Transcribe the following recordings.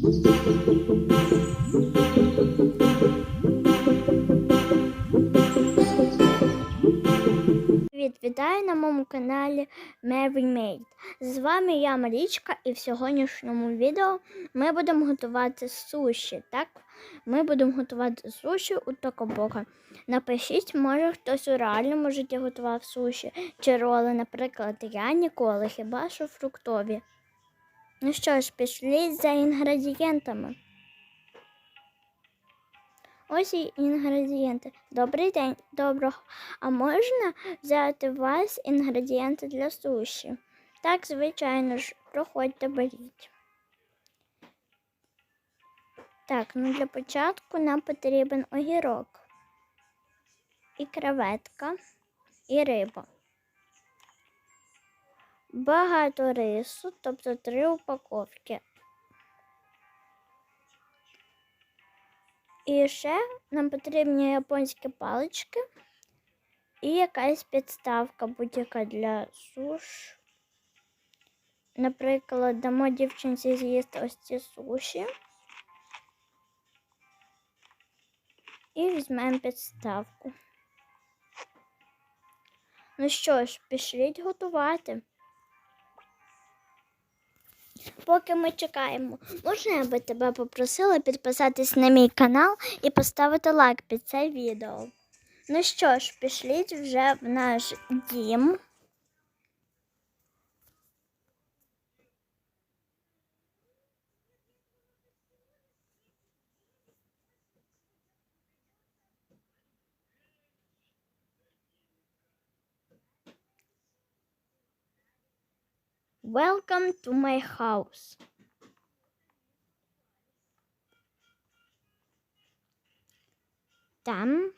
Привіт, вітаю на моєму каналі Mary Made. З вами я Марічка, і в сьогоднішньому відео ми будемо готувати суші. Так, ми будемо готувати суші у Токобога. Напишіть, може хтось у реальному житті готував суші чи роли, наприклад, я ніколи, хіба що фруктові. Ну що ж, пішліть за інгредієнтами. Ось і інгредієнти. Добрий день, доброго. А можна взяти у вас інгредієнти для суші? Так, звичайно ж, проходьте, беріть. Так, ну для початку нам потрібен огірок, і креветка, і риба. Багато рису, тобто три упаковки. І ще нам потрібні японські палички і якась підставка будь-яка для суш. Наприклад, дамо дівчинці з'їсти ось ці суші. І візьмемо підставку. Ну що ж, пішліть готувати. Поки ми чекаємо, можна я би тебе попросила підписатись на мій канал і поставити лайк під це відео. Ну що ж, пішліть вже в наш дім. Welcome to my house. Там.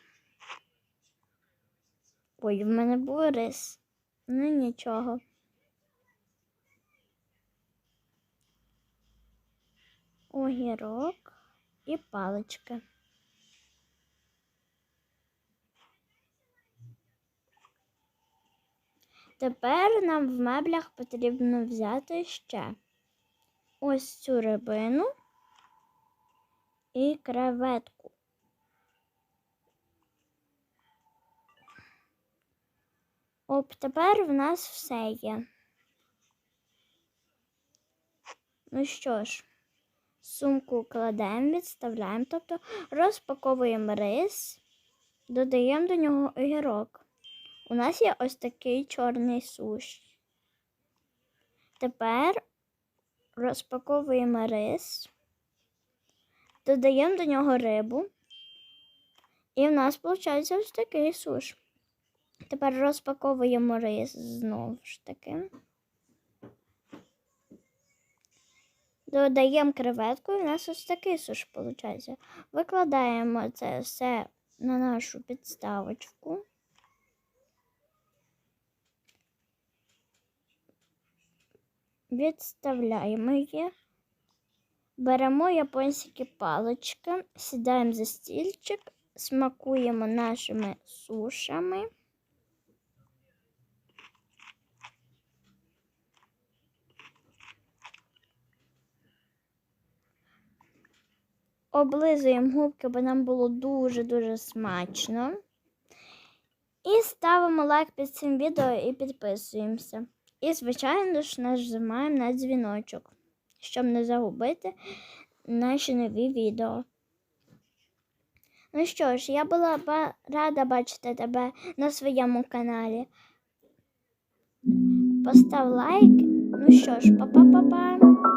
Ой, в мене був рис. Ну нічого. Огірок і палички. Тепер нам в меблях потрібно взяти ще ось цю рибину і креветку. Оп, тепер в нас все є. Ну що ж, сумку кладемо, відставляємо, тобто розпаковуємо рис, додаємо до нього огірок. У нас є ось такий чорний суш. Тепер розпаковуємо рис, додаємо до нього рибу, і в нас виходить ось такий суш. Тепер розпаковуємо рис знову ж таки. Додаємо креветку, і в нас ось такий суш виходить. Викладаємо це все на нашу підставочку. Відставляємо її. Беремо японські палички, сідаємо за стільчик, смакуємо нашими сушами. Облизуємо губки, бо нам було дуже-дуже смачно. І ставимо лайк під цим відео і підписуємося. І, звичайно ж, нажимаємо на дзвіночок, щоб не загубити наші нові відео. Ну що ж, я була рада бачити тебе на своєму каналі. Постав лайк. Ну що ж, па-па-па-па.